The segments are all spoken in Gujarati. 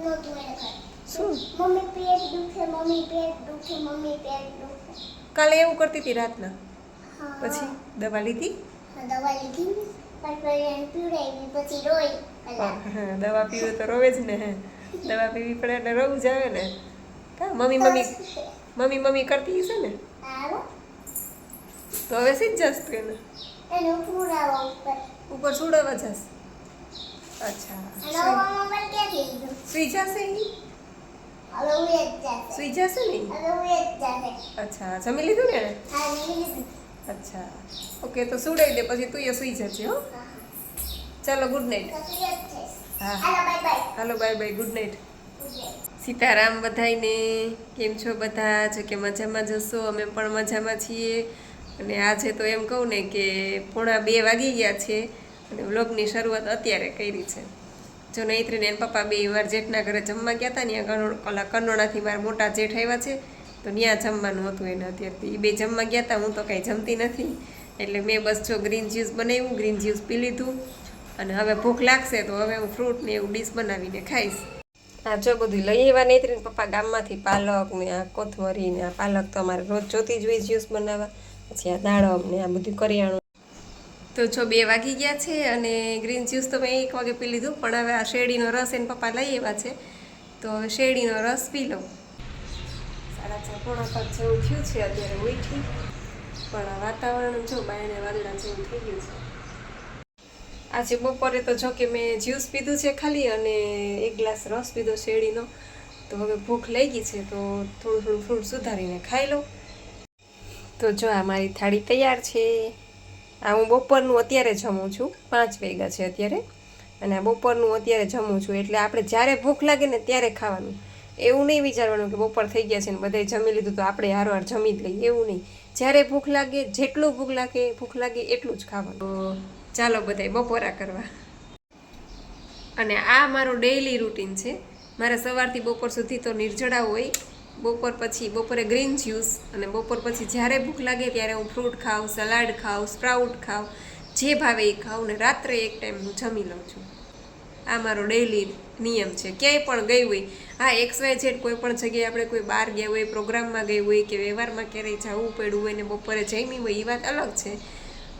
નહોતું એને કાંઈ. શું? મમ્મી પેટ દુખે મમ્મી પેટ દુખે મમ્મી પેટ દુખે. કાલે એવું કરતી હતી રાતના? પછી દવા લીધી? હા, દવા લીધી. પીવડાવી પછી રોઈ. દવા પીવે તો રોવે જ ને દવા પીવી પડે એટલે રોવું જ આવે ને. કા મમ્મી મમ્મી મમ્મી મમ્મી કરતી હશે ને? તો હવે સીધ જશ કે ઉપર ઉપર. સુડાવા જશ. અચ્છા. જમી લીધું ને? અચ્છા. ઓકે તો સુડાઈ દે પછી તું એ સુઈ જજે હો. ચાલો ગુડ નાઇટ હા. હાલો bye bye good night Sitaram બધાયને કેમ છો બધા? જો કે મજામાં જશો અમે પણ મજામાં છીએ. અને આજે તો એમ કહું ને કે પોણા બે વાગી ગયા છે. અને વ્લોગની શરૂઆત અત્યારે કરી છે. જો નૈત્રીને એના પપ્પા બે વાર જેઠના ઘરે જમવા ગયા હતા, ત્યાં કનો ઓલા કનોડાથી મારા મોટા જેઠ આવ્યા છે, તો ત્યાં જમવાનું હતું એને અત્યારથી એ બે જમવા ગયા હતા, હું તો કાંઈ જમતી નથી. એટલે મેં બસ જો ગ્રીન જ્યુસ બનાવ્યું, ગ્રીન જ્યુસ પી લીધું, અને હવે ભૂખ લાગશે તો હવે હું ફ્રૂટ ને એવું ડીશ બનાવીને ખાઈશ. આ જો બધું લઈ આવ્યા નહીં ત્રીને પપ્પા ગામમાંથી, પાલક ને આ કોથમરી ને આ પાલક તો અમારે રોજ જોતી જ હોય જ્યુસ બનાવવા. પછી આ દાડમ ને આ બધું કરિયાણું. તો જો બે વાગી ગયા છે અને ગ્રીન જ્યુસ તો મેં એક વાગે પી લીધું, પણ હવે આ શેરડીનો રસ એને પપ્પા લઈ એવા છે. તો હવે શેરડીનો રસ પી લઉં. સાડા ચાર પોણા પાંચ જેવું થયું છે અત્યારે ઉઠી પણ વાતાવરણ જો બાયણે વાદળા જેવું થઈ ગયું છે. આજે બપોરે તો જો કે મેં જ્યુસ પીધું છે ખાલી અને એક ગ્લાસ રસ પીધો શેરડીનો. તો હવે ભૂખ લઈ ગઈ છે તો થોડું થોડું ફ્રૂટ સુધારીને ખાઈ લઉં. તો જો આ મારી થાળી તૈયાર છે. આ હું બપોરનું અત્યારે જમું છું. પાંચ વાગ્યા છે અત્યારે. અને આ બપોરનું અત્યારે જમું છું. એટલે આપણે જ્યારે ભૂખ લાગે ને ત્યારે ખાવાનું. એવું નહીં વિચારવાનું કે બપોર થઈ ગયા છે ને બધાય જમી લીધું તો આપણે હારવાર જમી જ લઈએ. એવું નહીં. જ્યારે ભૂખ લાગે, જેટલું ભૂખ લાગે ભૂખ લાગે એટલું જ ખાવાનું. ચાલો બધાય બપોરા કરવા. અને આ મારું ડેઈલી રૂટીન છે. મારે સવારથી બપોર સુધી તો નિર્જળા હોય. બપોર પછી, બપોરે ગ્રીન જ્યુસ અને બપોર પછી જ્યારે ભૂખ લાગે ત્યારે હું ફ્રૂટ ખાઉં સલાડ ખાઉં સ્પ્રાઉટ ખાઉં, જે ભાવે એ ખાઉં ને રાત્રે એક ટાઈમ હું જમી લઉં છું. આ મારો ડેઈલી નિયમ છે. ક્યાંય પણ ગઈ હોય હા એક્સ વાય ઝેડ કોઈ પણ જગ્યાએ આપણે કોઈ બહાર ગયા હોય, પ્રોગ્રામમાં ગઈ હોય કે વ્યવહારમાં ક્યારેય જવું પડ્યું હોય ને બપોરે જમી હોય, એ વાત અલગ છે.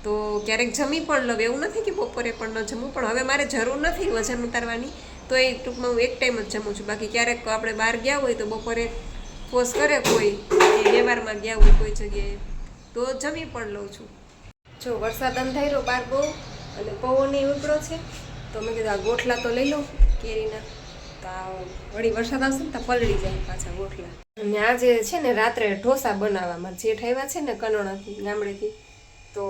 તો ક્યારેક જમી પણ લઉં. એવું નથી કે બપોરે પણ ન જમું, પણ હવે મારે જરૂર નથી વજન ઉતારવાની. તો એ ટૂંકમાં હું એક ટાઈમ જ જમું છું. બાકી ક્યારેક આપણે બહાર ગયા હોય તો બપોરે પોસ કરે કોઈ, કે વ્યવહારમાં ગયા હોય કોઈ જગ્યાએ, તો જમી પણ લઉં છું. જો વરસાદ અંધાર્યો, બાર બહુ, અને પવન ઉતરો છે, તો મેં કીધું આ ગોઠલા તો લઈ લઉં કેરીના. તો વળી વરસાદ આવશે ને તો પલળી જાય પાછા ગોઠલા. અને આજે છે ને રાત્રે ઢોસા બનાવવામાં જેઠ આવ્યા છે ને કનોણાથી ગામડેથી, તો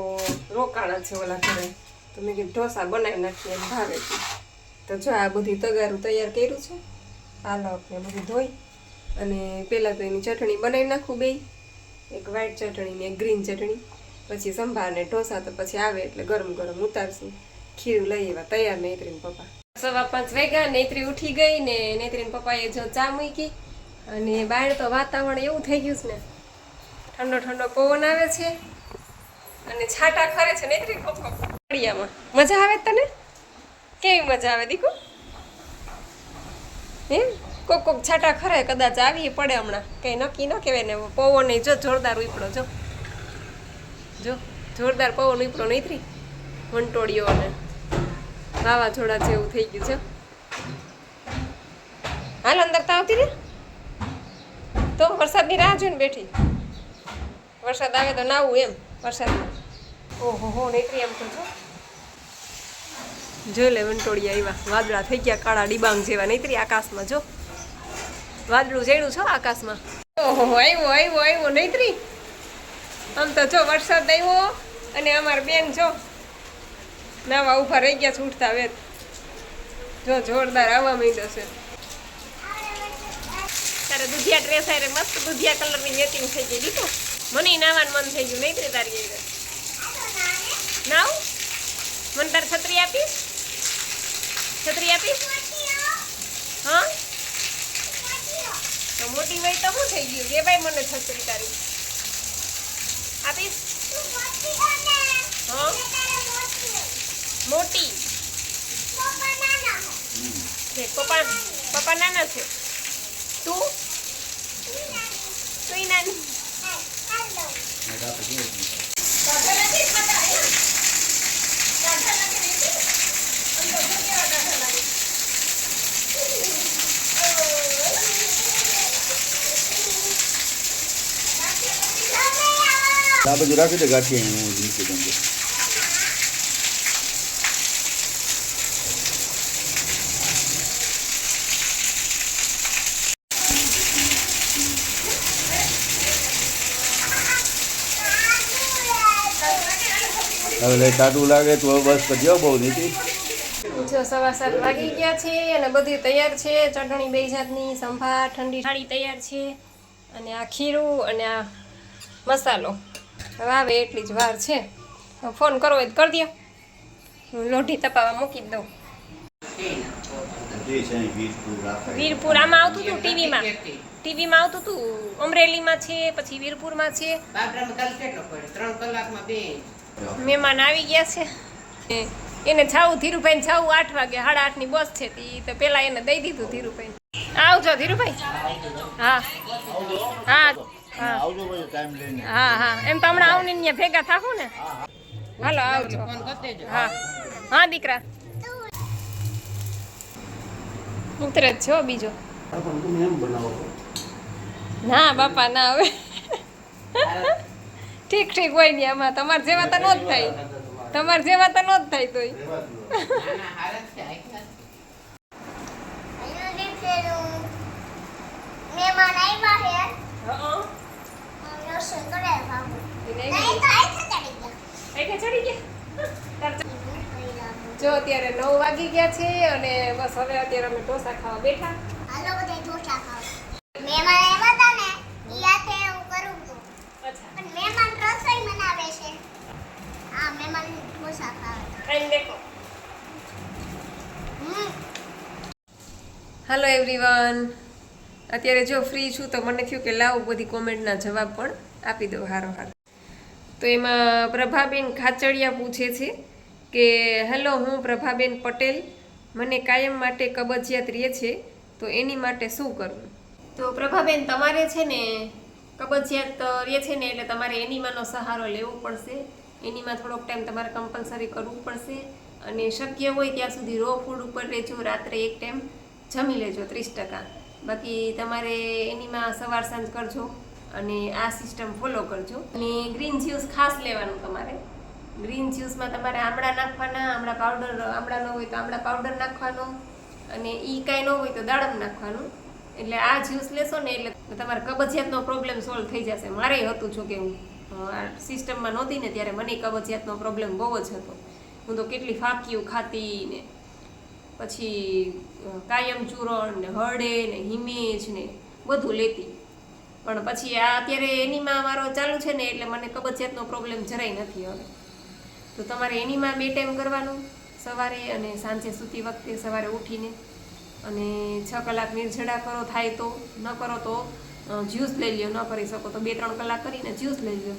રોકાણા છે ઓલા ઘરે. તો મેં કીધું ઢોસા બનાવી નાખીએ એમ ભાવે તો જો આ બધી તગારું તૈયાર કર્યું છે પાલક ને બધું ધોઈ અને પહેલાં તો એની ચટણી બનાવી નાખું બે એક વ્હાઈટ ચટણી ને એક ગ્રીન ચટણી. પછી સંભાર ને ઢોસા તો પછી આવે એટલે ગરમ ગરમ ઉતારશું. ખીરું લઈ એવા તૈયાર નેત્રીન પપ્પા. સવા પાંચ વાગ્યા, નેત્રી ઉઠી ગઈ ને નેત્રીન પપ્પાએ જો ચા મૂકી. અને બહાર તો વાતાવરણ એવું થઈ ગયું છે ને, ઠંડો ઠંડો પવન આવે છે. અને છાટા ખરે છે નેત્રીન પપ્પા. ફળિયામાં મજા આવે તને? કેવી મજા આવે દીકુ? હે? કોક કોક છાટા ખરે, કદાચ આવી પડે હમણાં. કંઈ નક્કી ન કહેવાય ને, પવન જો જોરદાર ઉપડો, જો. જો, જોરદાર પવન ઉપડો નહીતરી વંટોળીઓ અને વાવાઝોડા જેવું થઈ ગયું છે હાલ અંદર તો આવતી ને તો વરસાદની રાહ જોઈને બેઠી. વરસાદ આવે તો નાવું એમ, વરસાદમાં. ઓહો, હો નહીતરી એમ તો, જો. જો લે વંટોળી આવ્યા. વાદળા થઈ ગયા, કાળા ડિબાંગ જેવા. નીકળી આકાશમાં, જો. વાદળું ઝેડું છો આકાશમાં? ઓહો આવ્યો આવ્યો આવ્યો નૈત્રી. આમ તો જો વરસાદ આવ્યો અને અમાર બેન જો નાવા ઊભા રહી ગયા છે ઉઠતા વેત. જો જોરદાર આવવા માંડ્યો છે. તારે દુધિયા ડ્રેસ આરે મસ્ત દુધિયા કલરની મેચિંગ થઈ ગઈ દીધો? મને નાવાનું મન થઈ ગયું નૈત્રી તારી આરે નાવ? મને તારે છત્રી આપીશ છત્રી આપીશ હા તો મોટી વય તો શું થઈ ગયું. કે ભાઈ મને છત્રી તારી આપીશ? મોટી. પપ્પા પપ્પા નાના છે. તું? તું નાની કાઢા નથી ખાતા અહીંયા. કાઢા નથી રહેતી. અંદર જો કેવા કાઢા લાગે. આ બધું રાખી દે ગાંઠી હું ટાટું લાગે તો બસ કરજો બહુ નીતિ જો સવા સાત વાગી ગયા છે અને બધું તૈયાર છે. ચટણી બે જાતની, સંભાર, ઠંડી, થાળી તૈયાર છે. અને આ ખીરું અને આ મસાલો. હવે આવે એટલી જ વાર છે. ફોન કરવો હોય તો કરી દો હું લોઢી તપાવવા મૂકી દઉં. વીરપુર આમાં આવતું હતું ટીવીમાં? ટીવીમાં આવતું હતું અમરેલીમાં છે પછી વીરપુરમાં છે? મહેમાન આવી ગયા છે. એને છાવું ધીરુભાઈ છાવું આઠ વાગે. સાડા આઠની બસ છે તી. તો પેલા એને દઈ દીધું ધીરુભાઈ આવજો ધીરુભાઈ. હા હા. હા. આવજો પછી ટાઈમ લઈને. હા હા. એમ તો હમણાં આવું ને ભેગા થાવું ને. હાલો આવજો. હા. હા દીકરા. ઉતરે જ છો બીજો. ના બાપા ના હવે. ઠીક ઠીક હોય ને આમાં. તમારે જેવા તો નો જ થાય તમારે જેવા તો નો જ થાય તોય. ના ના હાર જ છે મહેમાન આવ્યા છે. રોશન કરે બાબુ નહીં તો આઈ ચડી ગયા એટલે ચડી ગયા જો અત્યારે નવ વાગી ગયા છે અને બસ હવે અત્યારે અમે ઢોસા ખાવા બેઠા. હાલો બધા ઢોસા ખાવ મહેમાન આવ્યા હતા ને ઈ હું કરું છું. અચ્છા. પણ મહેમાન રસોઈ બનાવે છે. આ મહેમાન ઢોસા ખાવે. દેખો હાલો એવરીવન. અત્યારે જો ફ્રી છું તો મને થયું કે લાવું બધી કોમેન્ટના જવાબ પણ. આપી દઉં હારો, હાર. તો એમાં પ્રભાબેન ખાચડિયા પૂછે છે કે, હેલો, હું પ્રભાબેન પટેલ. મને કાયમ માટે કબજિયાત રહે છે, તો એની માટે શું કરવું તો પ્રભાબેન, તમારે છે ને કબજિયાત રહે છે ને એટલે તમારે એનીમાંનો સહારો લેવો પડશે. એનીમાં થોડોક ટાઈમ તમારે કમ્પલસરી કરવું પડશે અને શક્ય હોય ત્યાં સુધી રો ફૂડ ઉપર રહેજો, રાત્રે એક ટાઈમ. જમી લેજો, ત્રીસ ટકા. બાકી તમારે એનીમાં સવાર સાંજ કરજો. અને આ સિસ્ટમ ફોલો કરજો. અને ગ્રીન જ્યુસ ખાસ લેવાનું તમારે. ગ્રીન જ્યુસમાં તમારે આમળા નાખવાના, આમળા પાવડર આમળા ન હોય તો આમળા પાવડર નાખવાનો અને ઈ કાંઈ ન હોય તો દાડમ નાખવાનું. એટલે આ જ્યુસ લેશો ને એટલે તમારે કબજિયાતનો પ્રોબ્લેમ સોલ્વ થઈ જશે. મારે હતું છું કે હું આ સિસ્ટમમાં નહોતી ને ત્યારે મને કબજિયાતનો પ્રોબ્લેમ બહુ જ હતો. હું તો કેટલી ફાકીઓ ખાતી ને. પછી કાયમ ચૂરણ ને હળે ને હિમેજ ને બધું લેતી. પણ પછી આ અત્યારે એનીમાં મારો ચાલુ છે ને એટલે મને કબજિયાતનો પ્રોબ્લેમ જરાય નથી હવે. તો તમારે એનીમાં બે ટાઈમ કરવાનું, સવારે અને સાંજે સૂતી વખતે સવારે ઉઠીને. અને છ કલાક નિર્જળા કરો, થાય તો, ન કરો તો જ્યુસ લઈ લ્યો, ન કરી શકો તો બે ત્રણ કલાક કરીને જ્યુસ લઈ લ્યો.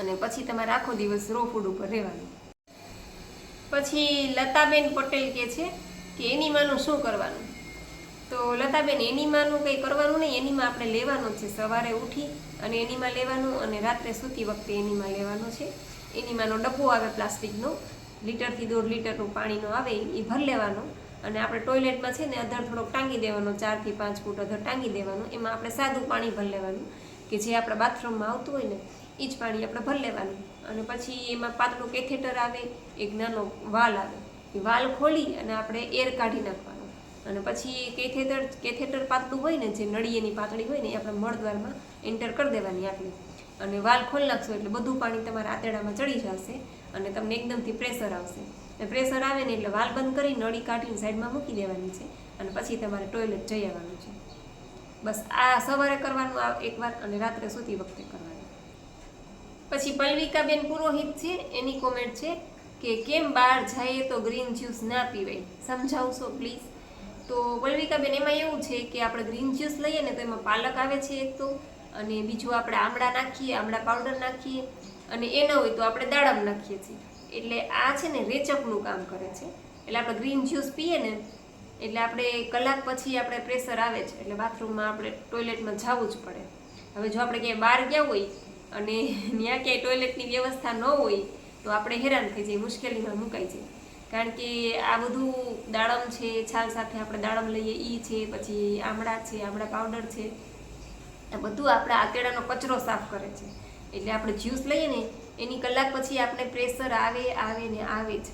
અને પછી તમારે આખો દિવસ રો ફૂડ ઉપર રહેવાનું. પછી લતાબેન પટેલ કે છે કે એનીમાનું શું કરવાનું? તો લતાબેન, એનીમાનું કંઈ કરવાનું નહીં. એનીમાં આપણે લેવાનું છે. સવારે ઉઠી અને એનીમાં લેવાનું અને રાત્રે સૂતી વખતે એનીમાં લેવાનું છે. એનીમાંનો ડબ્બો આવે પ્લાસ્ટિકનો. લીટરથી દોઢ લીટરનું પાણીનો આવે એ ભર લેવાનો. અને આપણે ટોયલેટમાં છે ને અધર થોડોક ટાંગી દેવાનો, ચારથી પાંચ ફૂટ અધર ટાંગી દેવાનું. એમાં આપણે સાદું પાણી ભર લેવાનું કે જે આપણા બાથરૂમમાં આવતું હોય ને એ જ પાણી આપણે ભર લેવાનું. અને પછી એમાં પાતળું કેથેટર આવે, એક નાનો વાલ આવે. એ વાલ ખોલી અને આપણે એર કાઢી નાખવાનો. અને પછી કેથેટર કેથેટર પાતળું હોય ને, જે નળીએની પાતળી હોય ને, એ આપણે મળદ્વારમાં એન્ટર કરી દેવાની આટલી. અને વાલ ખોલી નાખશો એટલે બધું પાણી તમારા આંતરડામાં ચડી જશે અને તમને એકદમથી પ્રેશર આવશે. અને પ્રેશર આવે ને એટલે વાલ બંધ કરી નળી કાઢીને સાઈડમાં મૂકી દેવાની છે અને પછી તમારે ટોયલેટ જઈ આવવાનું છે. બસ આ સવારે કરવાનું આ એકવાર અને રાત્રે સૂતી વખતે કરવાનું. પછી પલ્વિકાબેન પુરોહિત છે, એની કોમેન્ટ છે કે કેમ બહાર જઈએ તો ગ્રીન જ્યુસ ના પીવાય? સમજાવશો પ્લીઝ તો વલ્વિકાબેન એમાં એવું છે કે આપણે ગ્રીન જ્યુસ લઈએ ને તો એમાં પાલક આવે છે એક તો, અને બીજું આપણે આમળા નાખીએ, આમળા પાવડર નાખીએ, અને એ ન હોય તો આપણે દાડમ નાખીએ છીએ. એટલે આ છે ને રેચકનું કામ કરે છે. એટલે આપણે ગ્રીન જ્યુસ પીએ ને, એટલે આપણે કલાક પછી આપણે પ્રેશર આવે છે. એટલે બાથરૂમમાં આપણે ટોયલેટમાં જવું જ પડે. હવે જો આપણે ક્યાંય બહાર ગયા હોય, અને ત્યાં ક્યાંય ટોયલેટની વ્યવસ્થા ન હોય, તો આપણે હેરાન થઈ જઈએ, મુશ્કેલીમાં મુકાઈ જઈએ. કારણ કે આ બધું દાડમ છે, છાલ સાથે આપણે દાડમ લઈએ એ છે, પછી આમળા છે, આમળા પાવડર છે. આ બધું આપણા આંતેડાનો કચરો સાફ કરે છે. એટલે આપણે જ્યુસ લઈએ ને, એની કલાક પછી આપણે પ્રેશર આવે આવે ને આવે જ.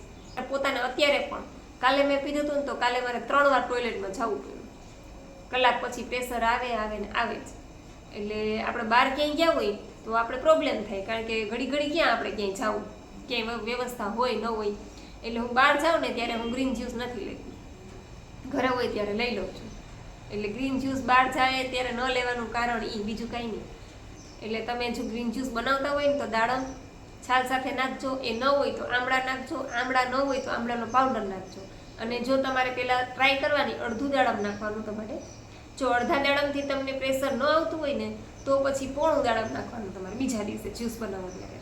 પોતાને અત્યારે પણ. કાલે મેં પીધું હતું ને તો કાલે મારે ત્રણ વાર ટોયલેટમાં જવું પડ્યું. કલાક પછી પ્રેશર આવે આવે ને આવે જ. એટલે આપણે બહાર ક્યાંય ગયા હોય તો આપણે પ્રોબ્લેમ થાય. કારણ કે ઘડી ઘડી ક્યાં આપણે ક્યાંય જવું? ક્યાંય વ્યવસ્થા હોય, ન હોય. એટલે હું બહાર જાઉં ને ત્યારે હું ગ્રીન જ્યુસ નથી લેતી. ઘરે હોય ત્યારે લઈ લઉં છું. એટલે ગ્રીન જ્યુસ બહાર જાય ત્યારે ન લેવાનું કારણ એ બીજું કાંઈ નહીં. એટલે તમે જો ગ્રીન જ્યુસ બનાવતા હોય ને તો દાડમ છાલ સાથે નાખજો. એ ન હોય તો આમળા નાખજો. આમળા ન હોય તો આમળાનો પાવડર નાખજો. અને જો તમારે પહેલાં ટ્રાય કરવાની, અડધું દાડમ નાખવાનું તમારે. જો અડધા દાડમથી તમને પ્રેશર ન આવતું હોય ને, તો પછી પોણું દાડમ નાખવાનું તમારે બીજા દિવસે જ્યુસ બનાવવા ત્યારે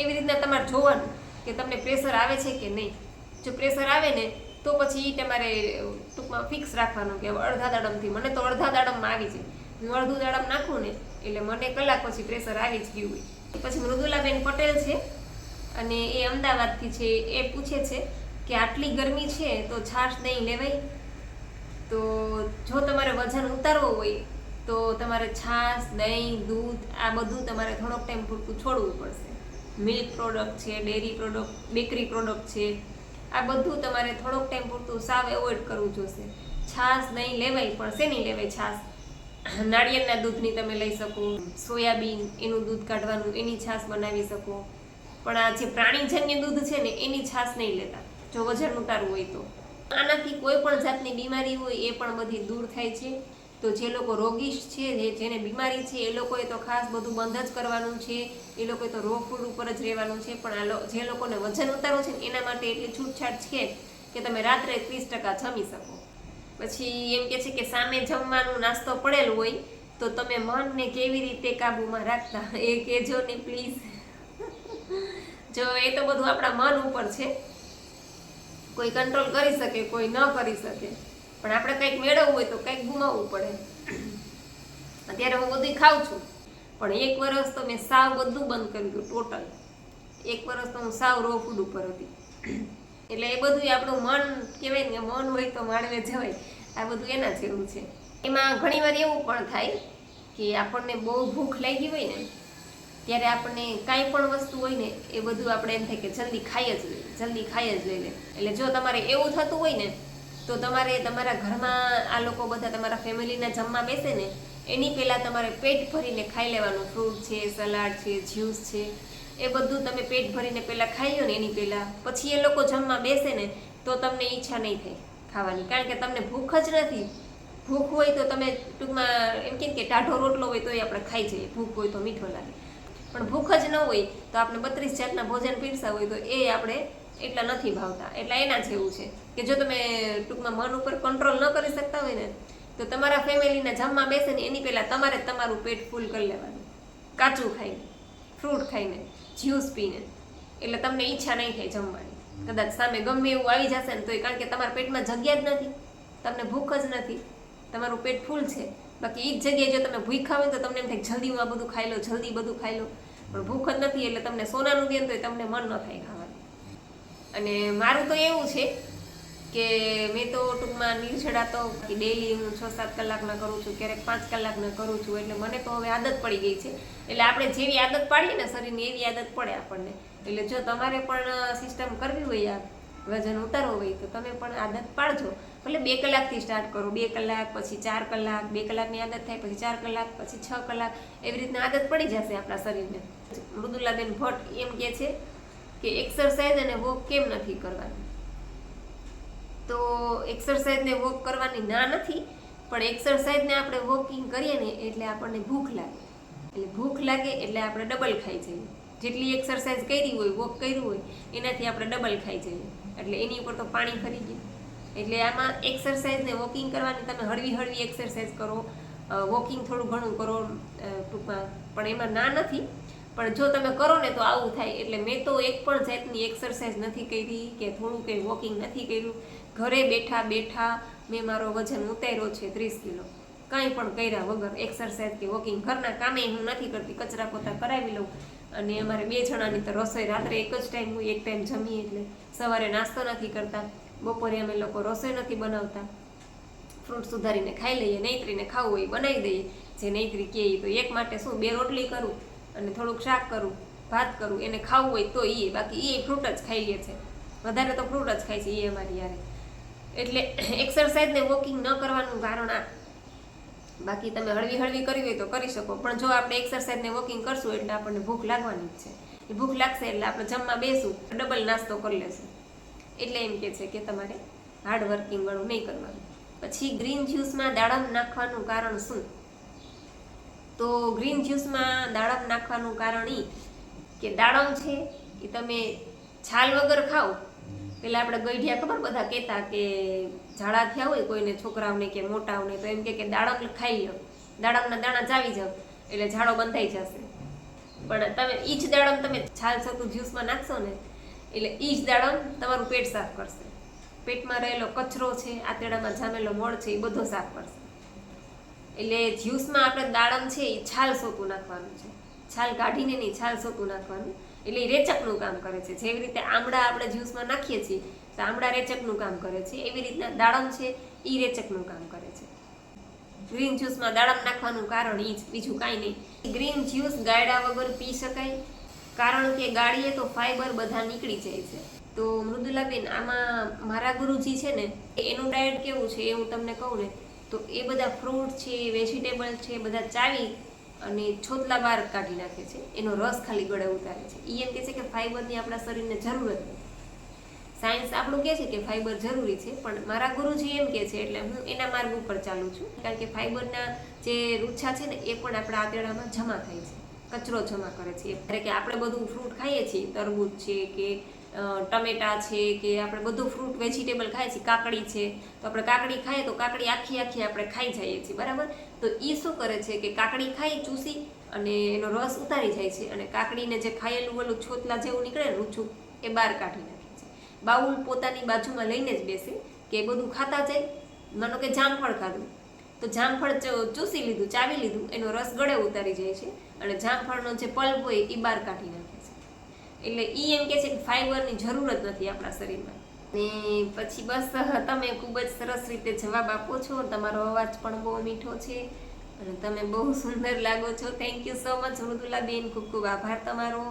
એવી રીતના તમારે જોવાનું. કે તમને પ્રેશર આવે છે કે નહીં? જો પ્રેશર આવે ને, તો પછી તમારે ટૂંકમાં ફિક્સ રાખવાનું કે અડધા દાડમથી. મને તો અડધા દાડમમાં આવી છે હું અડધું દાડમ નાખું ને, એટલે મને કલાક પછી પ્રેશર આવી જ ગયું હોય. પછી મૃદુલાબેન પટેલ છે અને એ અમદાવાદથી છે. એ પૂછે છે કે આટલી ગરમી છે તો છાશ દહીં લેવાય? તો જો તમારે વજન ઉતારવું હોય, તો તમારે છાશ, દહીં, દૂધ આ બધું તમારે થોડોક ટાઈમ પૂરતું છોડવું પડશે. મિલ્ક પ્રોડક્ટ છે, ડેરી પ્રોડક્ટ, બેકરી પ્રોડક્ટ છે. આ બધું તમારે થોડોક ટાઈમ પૂરતું સાવ એવોઇડ કરવું જોશે. છાશ નહીં લેવાય, પણ શેની લેવાય છાશ? નાળિયેરના દૂધની તમે લઈ શકો, સોયાબીન, એનું દૂધ કાઢવાનું, એની છાશ બનાવી શકો. પણ આ જે પ્રાણીજન્ય દૂધ છે ને, એની છાશ નહીં લેતા. જો વજન ઉતારવું હોય તો. આનાથી કોઈ પણ જાતની બીમારી હોય એ પણ બધી દૂર થાય છે. તો જે લોકો રોગીશ છે જેને બીમારી છે, એ લોકોએ તો ખાસ બધું બંધ જ કરવાનું છે. એ લોકોએ તો રો ફૂડ ઉપર જ રહેવાનું છે. પણ આ જે લોકોને વજન ઉતારવું છે એના માટે એટલી છૂટછાટ છે કે તમે રાત્રે ત્રીસ ટકા જમી શકો. પછી એમ કે છે કે સામે જમવાનું નાસ્તો પડેલ હોય, તો તમે મનને કેવી રીતે કાબૂમાં રાખતા? એ કહેજો ને પ્લીઝ. જો એ તો બધું આપણા મન ઉપર છે. કોઈ કંટ્રોલ કરી શકે, કોઈ ન કરી શકે. પણ આપણે કંઈક મેળવવું હોય તો કંઈક ગુમાવવું પડે. અત્યારે હું બધું ખાઉં છું. પણ એક વર્ષ તો મેં સાવ બધું બંધ કરી દીધું ટોટલ. એક વર્ષ તો હું સાવ રો ફૂડ ઉપર હતી. એટલે એ બધું આપણું મન, કહેવાય ને મન હોય તો માણવે જવાય. આ બધું એના જેવું છે. એમાં ઘણીવાર એવું પણ થાય કે આપણને બહુ ભૂખ લાગી હોય ને, ત્યારે આપણને કાંઈ પણ વસ્તુ હોય ને, એ બધું આપણે એમ થાય કે જલ્દી ખાઈ જ લઈએ, જલ્દી ખાઈ જ લઈ લે એટલે જો તમારે એવું થતું હોય ને તો તમારે તમારા ઘરમાં આ લોકો બધા તમારા ફેમિલીના જમવા બેસે ને, એની પહેલાં તમારે પેટ ભરીને ખાઈ લેવાનું. ફ્રૂટ છે, સલાડ છે, જ્યુસ છે, એ બધું તમે પેટ ભરીને પહેલાં ખાઈ લો ને એની પહેલાં. પછી એ લોકો જમવા બેસે ને, તો તમને ઈચ્છા નહીં થાય ખાવાની. કારણ કે તમને ભૂખ જ નથી. ભૂખ હોય તો તમે ટૂંકમાં એમ કેમ કે ટાઢો રોટલો હોય તો એ આપણે ખાઈ જઈએ. ભૂખ હોય તો મીઠો લાગે. પણ ભૂખ જ ન હોય તો આપણે બત્રીસ જાતના ભોજન પીરસા હોય તો એ આપણે એટલા નથી ભાવતા. એટલા એના જેવું છે કે જો તમે ટૂંકમાં મન ઉપર કંટ્રોલ ન કરી શકતા હોય ને, તો તમારા ફેમિલીને જમવા બેસે ને એની પહેલાં તમારે તમારું પેટ ફૂલ કરી લેવાનું. કાચું ખાઈને, ફ્રૂટ ખાઈને, જ્યુસ પીને. એટલે તમને ઈચ્છા નહીં થાય જમવાની. કદાચ સામે ગમે એવું આવી જશે ને તો એ કારણ કે તમારા પેટમાં જગ્યા જ નથી. તમને ભૂખ જ નથી. તમારું પેટ ફૂલ છે. બાકી એ જ જગ્યાએ જો તમે ભૂખ્યા હોય તો તમને એમ થાય જલ્દી હું આ બધું ખાઈ લો, જલ્દી બધું ખાઈ લો. પણ ભૂખ જ નથી એટલે તમને સોનાનું દે તો તો તમને મન ન થાય અને મારું તો એવું છે કે મેં તો ટૂંકમાં નિર્જળા તો ડેલી હું છ સાત કલાકના કરું છું, ક્યારેક પાંચ કલાકના કરું છું, એટલે મને તો હવે આદત પડી ગઈ છે. એટલે આપણે જેવી આદત પાડીએ ને શરીરની એવી આદત પડે આપણને. એટલે જો તમારે પણ સિસ્ટમ કરવી હોય આ વજન ઉતારવું હોય તો તમે પણ આદત પાડજો. ભલે બે કલાકથી સ્ટાર્ટ કરો, બે કલાક, પછી ચાર કલાક, બે કલાકની આદત થાય, પછી ચાર કલાક, પછી છ કલાક, એવી રીતના આદત પડી જશે આપણા શરીરને. મૃદુલાબેન ભટ્ટ એમ કહે છે કે એક્સરસાઇઝ અને વોક કેમ નથી કરવાની? તો એક્સરસાઇઝ ને વોક કરવાની ના નથી, પણ એક્સરસાઇઝ ને આપણે વોકિંગ કરીએ ને એટલે આપણને ભૂખ લાગે. એટલે ભૂખ લાગે એટલે આપણે ડબલ ખાઈ જઈએ. જેટલી એક્સરસાઇઝ કરી હોય વોક કર્યું હોય, એનાથી આપણે ડબલ ખાઈ જઈએ. એટલે એની ઉપર તો પાણી ફરી ગયું. એટલે આમાં એક્સરસાઇઝ ને વોકિંગ કરવાની તમે હળવી હળવી એક્સરસાઇઝ કરો. વોકિંગ થોડું ઘણું કરો ટૂંકમાં. પણ એમાં ના નથી. પણ જો તમે કરો ને તો આવું થાય. એટલે મેં તો એક પણ જાતની એક્સરસાઇઝ નથી કરી કે થોડું કંઈ વોકિંગ નથી કર્યું. ઘરે બેઠા બેઠા મેં મારો વજન ઉતાર્યો છે ત્રીસ કિલો. કાંઈ પણ કર્યા વગર એક્સરસાઇઝ કે વોકિંગ ઘરના કામે હું નથી કરતી. કચરા પોતા કરાવી લઉં. અને અમારે બે જણાની તો રસોઈ રાત્રે એક જ ટાઈમ હું એક ટાઈમ જમીએ એટલે સવારે નાસ્તો નથી કરતા. બપોરે અમે લોકો રસોઈ નથી બનાવતા. ફ્રૂટ સુધારીને ખાઈ લઈએ, નૈત્રીને ખાવું હોય બનાવી દઈએ. જે નૈત્રી કહે તો એક માટે શું, બે રોટલી કરું. અને થોડુંક શાક કરું, ભાત કરું, એને ખાવું હોય તો એ બાકી એ ફ્રૂટ જ ખાઈ લે છે. વધારે તો ફ્રૂટ જ ખાય છે એ અમારી યારે એટલે એક્સરસાઇઝ ને વોકિંગ ન કરવાનું કારણ આ બાકી તમે હળવી હળવી કરવી હોય તો કરી શકો, પણ જો આપણે એક્સરસાઇઝ ને વોકિંગ કરશું એટલે આપણને ભૂખ લાગવાની જ છે. એ ભૂખ લાગશે એટલે આપણે જમવા બેસું ડબલ નાસ્તો કરી લેશું. એટલે એમ કે છે કે તમારે હાર્ડ વર્કિંગ વાળું નહીં કરવાનું. પછી ગ્રીન જ્યુસમાં દાડમ નાખવાનું કારણ શું? તો ગ્રીન જ્યુસમાં દાડમ નાખવાનું કારણ એ કે દાડમ છે એ તમે છાલ વગર ખાઓ. પેલા આપણે ગઈઢિયા ખબર બધા કહેતા કે ઝાડા થયા હોય કોઈને છોકરાઓને કે મોટાઓને, તો એમ કે દાડમ ખાઈ લો દાડમના દાણા ચાવી જાવ એટલે ઝાડો બંધાઈ જશે. પણ તમે ઈ જ દાડમ તમે છાલ છતું જ્યુસમાં નાખશો ને, એટલે ઈ જ દાડમ તમારું પેટ સાફ કરશે. પેટમાં રહેલો કચરો છે, આંતરડામાં જામેલો મળ છે એ બધો સાફ કરશે. એટલે જ્યુસમાં આપણે દાડમ છે એ છાલ સોતું નાખવાનું છે. છાલ કાઢીને નહીં છાલ સોતું નાખવાનું. એટલે એ રેચકનું કામ કરે છે. જેવી રીતે આમળા આપણે જ્યુસમાં નાખીએ છીએ, તો આમળા રેચકનું કામ કરે છે. એવી રીતના દાડમ છે એ રેચકનું કામ કરે છે. ગ્રીન જ્યુસમાં દાડમ નાખવાનું કારણ એ જ. બીજું કાંઈ નહીં. ગ્રીન જ્યુસ ગાયડા વગર પી શકાય. કારણ કે ગાળીએ તો ફાઈબર બધા નીકળી જાય છે. તો મૃદુલાબેન, આમાં મારા ગુરુજી છે ને, એનું ડાયટ કેવું છે એ હું તમને કહું ને તો એ બધા ફ્રૂટ છે, વેજીટેબલ છે, બધા ચાવી અને છોતલા બહાર કાઢી નાખે છે. એનો રસ ખાલી ગળે ઉતારે છે. એ એમ કહે છે કે ફાઈબરની આપણા શરીરને જરૂર જ નથી. સાયન્સ આપણું કહે છે કે ફાઈબર જરૂરી છે, પણ મારા ગુરુજી એમ કહે છે, એટલે હું એના માર્ગ ઉપર ચાલું છું. કારણ કે ફાઈબરના જે રૂચા છે ને, એ પણ આપણા આંતરડામાં જમા થાય છે. કચરો જમા કરે છે. એટલે કે આપણે બધું ફ્રૂટ ખાઈએ છીએ, તરબૂચ છે કે ટમેટા છે કે આપણે બધું ફ્રૂટ વેજીટેબલ ખાઈએ છીએ કાકડી છે, તો આપણે કાકડી ખાઈએ તો કાકડી આખી આખી આપણે ખાઈ જઈએ છીએ, બરાબર? તો એ શું કરે છે કે કાકડી ખાઈ ચૂસી અને એનો રસ ઉતારી જાય છે અને કાકડીને જે ખાયેલું ઓલું છોતલા જેવું નીકળે રૂચું, એ બહાર કાઢી નાખે છે. બાઉલ પોતાની બાજુમાં લઈને જ બેસે કે બધું ખાતા જાય, માનો કે જામફળ ખાધું. તો જામફળ ચૂસી લીધું, ચાવી લીધું, એનો રસ ગળે ઉતારી જાય છે અને જામફળનો જે પલ્પ હોય એ બહાર કાઢી નાખે એટલે ઈ એમ કે છે કે ફાઈબરની જરૂર જ નથી આપણા શરીરમાં. ને પછી બસ તમે ખૂબ જ સરસ રીતે જવાબ આપો છો, તમારો અવાજ પણ બહુ મીઠો છે અને તમે બહુ સુંદર લાગો છો. Thank you so much મૃદુલાબેન. ખૂબ ખૂબ આભાર તમારો.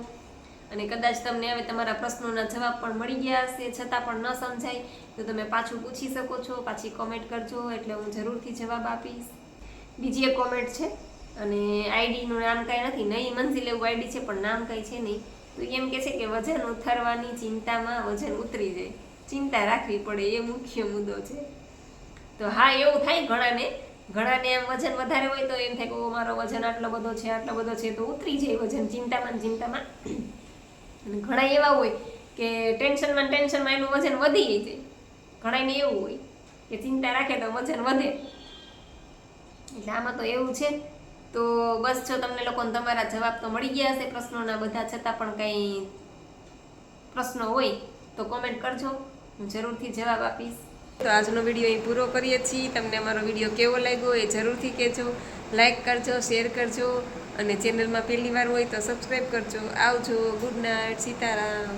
અને કદાચ તમને હવે તમારા પ્રશ્નોના જવાબ પણ મળી ગયા હશે, છતાં પણ ન સમજાય, તો તમે પાછું પૂછી શકો છો, પાછી કોમેન્ટ કરજો, એટલે હું જરૂરથી જવાબ આપીશ. બીજી એક કોમેન્ટ છે, અને આઈડીનું નામ કાંઈ નથી નહીં મંઝિલ એવું આઈડી છે, પણ નામ કાંઈ છે નહીં તો એમ કે છે કે વજન ઉતારવાની ચિંતામાં વજન ઉતરી જાય. ચિંતા રાખવી પડે એ મુખ્ય મુદ્દો છે. તો હા, એવું થાય ઘણાને. ઘણાને એમ વજન વધારે હોય તો એમ થાય કે મારો વજન આટલો બધો છે, આટલો બધો છે. તો ઉતરી જાય વજન ચિંતામાં ચિંતામાં. અને ઘણા એવા હોય કે ટેન્શનમાં ટેન્શનમાં એનું વજન વધી જાય. ઘણાને એવું હોય કે ચિંતા રાખે તો વજન વધે. એટલે આમાં તો એવું છે તો બસ જો તમને લોકોને તમારા જવાબ તો મળી ગયા હશે પ્રશ્નોના બધા, છતાં પણ કંઈ પ્રશ્નો હોય તો કોમેન્ટ કરજો. હું જરૂરથી જવાબ આપીશ. તો આજનો વીડિયો અહીં પૂરો કરીએ છીએ. તમને અમારો વીડિયો કેવો લાગ્યો એ જરૂરથી કહેજો. લાઇક કરજો શેર કરજો અને ચેનલમાં પહેલી વાર હોય તો સબસ્ક્રાઈબ કરજો. આવજો. Good night Sitaram.